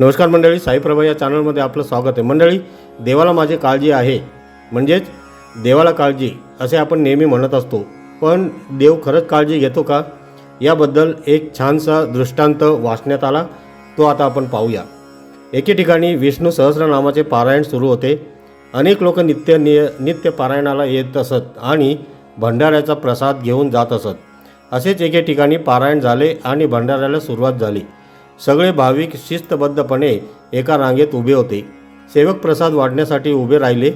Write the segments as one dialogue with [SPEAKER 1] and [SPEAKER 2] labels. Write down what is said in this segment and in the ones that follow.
[SPEAKER 1] नमस्कार मंडळी साईप्रभा या चॅनलमध्ये आपलं स्वागत आहे. मंडळी देवाला माझी काळजी आहे. म्हणजेच देवाला काळजी असे आपण नेहमी म्हणत असतो. पण देव खरंच काळजी घेतो का? याबद्दल एक छानसा दृष्टांत वाचण्यात आला. तो आता आपण पाहूया. एके ठिकाणी विष्णू सहस्रनामाचे पारायण सुरू होते. अनेक लोक नित्य निय नित्य पारायणाला येत असत आणि भंडाऱ्याचा प्रसाद घेऊन जात असत. असेच एके ठिकाणी पारायण झाले आणि भंडाऱ्याला सुरुवात झाली. सगळे भाविक शिस्तबद्धपणे एका रांगेत उभे होते. सेवक प्रसाद वाढण्यासाठी उभे राहिले.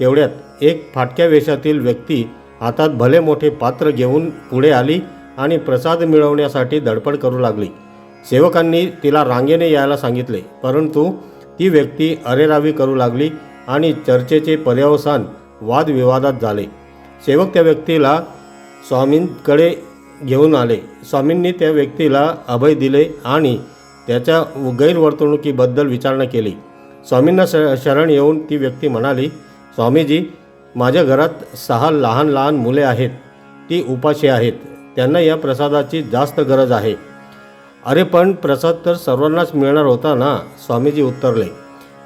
[SPEAKER 1] तेवढ्यात एक फाटक्या वेशातील व्यक्ती हातात भले मोठे पात्र घेऊन पुढे आली आणि प्रसाद मिळवण्यासाठी धडपड करू लागली. सेवकांनी तिला रांगेने यायला सांगितले परंतु ती व्यक्ती अरेरावी करू लागली आणि चर्चेचे पर्यावसान वादविवादात झाले. सेवक त्या व्यक्तीला स्वामींकडे घेऊन आले. स्वामींनी त्या व्यक्तीला अभय दिले आणि त्याच्या गैरवर्तणुकीबद्दल विचारणा केली. स्वामींना श शरण येऊन ती व्यक्ती म्हणाली स्वामीजी माझ्या घरात सहा लहान लहान मुले आहेत. ती उपाशी आहेत. त्यांना या प्रसादाची जास्त गरज आहे. अरे पण प्रसाद तर सर्वांनाच मिळणार होता ना? स्वामीजी उत्तरले.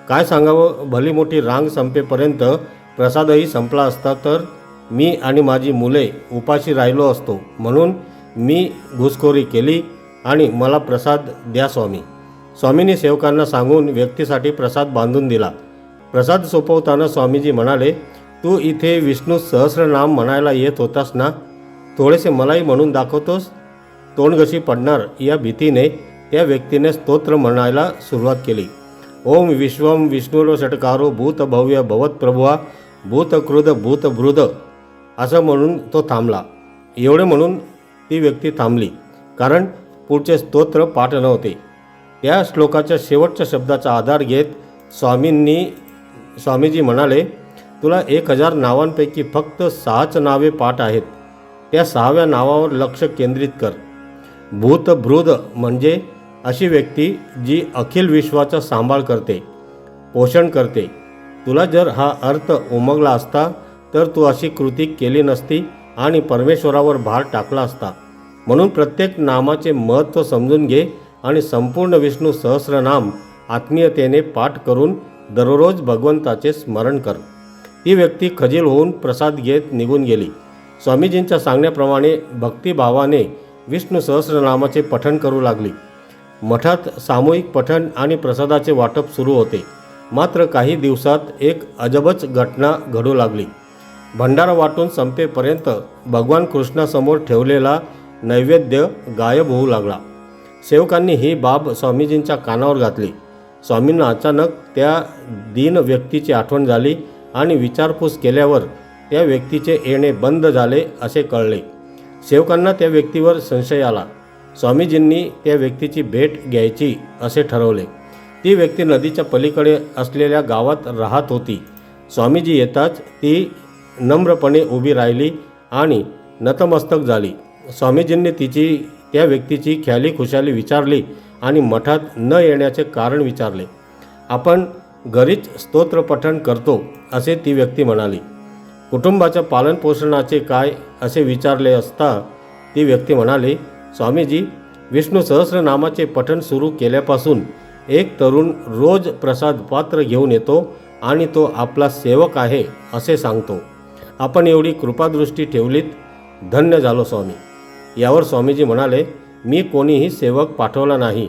[SPEAKER 1] काय सांगावं? भली मोठी रांग संपेपर्यंत प्रसादही संपला असता तर मी आणि माझी मुले उपाशी राहिलो असतो. म्हणून मी घुसखोरी केली. आणि मला प्रसाद द्या स्वामी. स्वामींनी सेवकांना सांगून व्यक्तीसाठी प्रसाद बांधून दिला. प्रसाद सोपवताना स्वामीजी म्हणाले तू इथे विष्णू सहस्रनाम म्हणायला येत होतास ना? थोडेसे मलाही म्हणून दाखवतोस? तोंडगशी पडणार या भीतीने त्या व्यक्तीने स्तोत्र म्हणायला सुरुवात केली. ओम विश्वम विष्णुरो षटकारो भूत भव्य भूतकृद भूतभृद. भूत क्रुध असं म्हणून तो थांबला. एवढे म्हणून ती व्यक्ती थांबली. कारण पुढचे स्तोत्र पाठ नव्हते त्या श्लोकाच्या शेवटच्या शब्दाचा आधार घेत स्वामींनी स्वामीजी म्हणाले तुला एक हजार नावांपैकी फक्त सहाच नावे पाठ आहेत. त्या सहाव्या नावावर लक्ष केंद्रित कर. भूतभृद म्हणजे अशी व्यक्ती जी अखिल विश्वाचा सांभाळ करते पोषण करते. तुला जर हा अर्थ उमगला असता तर तू अशी कृती केली नसती आणि परमेश्वरावर भार टाकला असता. म्हणून प्रत्येक नामाचे महत्त्व समजून घे आणि संपूर्ण विष्णू सहस्रनाम आत्मीयतेने पाठ करून दररोज भगवंताचे स्मरण कर. ती व्यक्ती खजील होऊन प्रसाद घेत निघून गेली. स्वामीजींच्या सांगण्याप्रमाणे भक्तिभावाने विष्णू सहस्रनामाचे पठण करू लागली. मठात सामूहिक पठण आणि प्रसादाचे वाटप सुरू होते. मात्र काही दिवसात एक अजबच घटना घडू लागली. भंडारा वाटून संपेपर्यंत भगवान कृष्णासमोर ठेवलेला नैवेद्य गायब होऊ लागला. सेवकांनी ही बाब स्वामीजींच्या कानावर घातली. स्वामींना अचानक त्या दीन व्यक्तीची आठवण झाली आणि विचारपूस केल्यावर त्या व्यक्तीचे येणे बंद झाले असे कळले. सेवकांना त्या व्यक्तीवर संशय आला. स्वामीजींनी त्या व्यक्तीची भेट घ्यायची असे ठरवले. ती व्यक्ती नदीच्या पलीकडे असलेल्या गावात राहत होती. स्वामीजी येताच ती नम्रपणे उभी राहिली आणि नतमस्तक झाली. स्वामीजींनी तिची त्या व्यक्तीची ख्याली खुशाली विचारली आणि मठात न येण्याचे कारण विचारले. आपण घरीच स्तोत्रपठण करतो असे ती व्यक्ती म्हणाली. कुटुंबाच्या पालनपोषणाचे काय असे विचारले असता ती व्यक्ती म्हणाली स्वामीजी विष्णू सहस्रनामाचे पठण सुरू केल्यापासून एक तरुण रोज प्रसाद पात्र घेऊन येतो आणि तो आपला सेवक आहे असे सांगतो. आपण एवढी कृपादृष्टी ठेवलीत धन्य झालो स्वामी. यावर स्वामीजी म्हणाले मी कोणीही सेवक पाठवला नाही.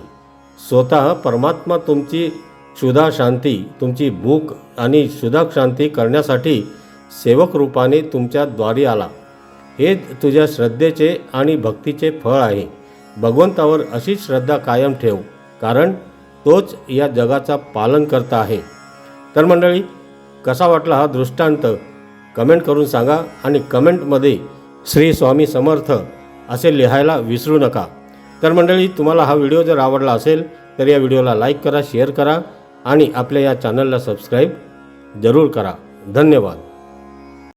[SPEAKER 1] स्वतः परमात्मा तुमची क्षुधा शांती तुमची भूक आणि क्षुधा शांती करण्यासाठी सेवक रूपाने तुमच्या द्वारी आला. हे तुझ्या श्रद्धेचे आणि भक्तीचे फळ आहे. भगवंतावर अशी श्रद्धा कायम ठेव कारण तोच या जगाचा पालन करता आहे. तर मंडळी कसा वाटला हा दृष्टांत? कमेंट करून सांगा आणि कमेंटमध्ये श्री स्वामी समर्थ असे लिहायला विसरू नका. तर मंडळी तुम्हाला हा व्हिडिओ जर आवडला असेल तर या व्हिडिओला लाईक करा शेअर करा आणि आपल्या या चॅनलला सबस्क्राईब जरूर करा. धन्यवाद.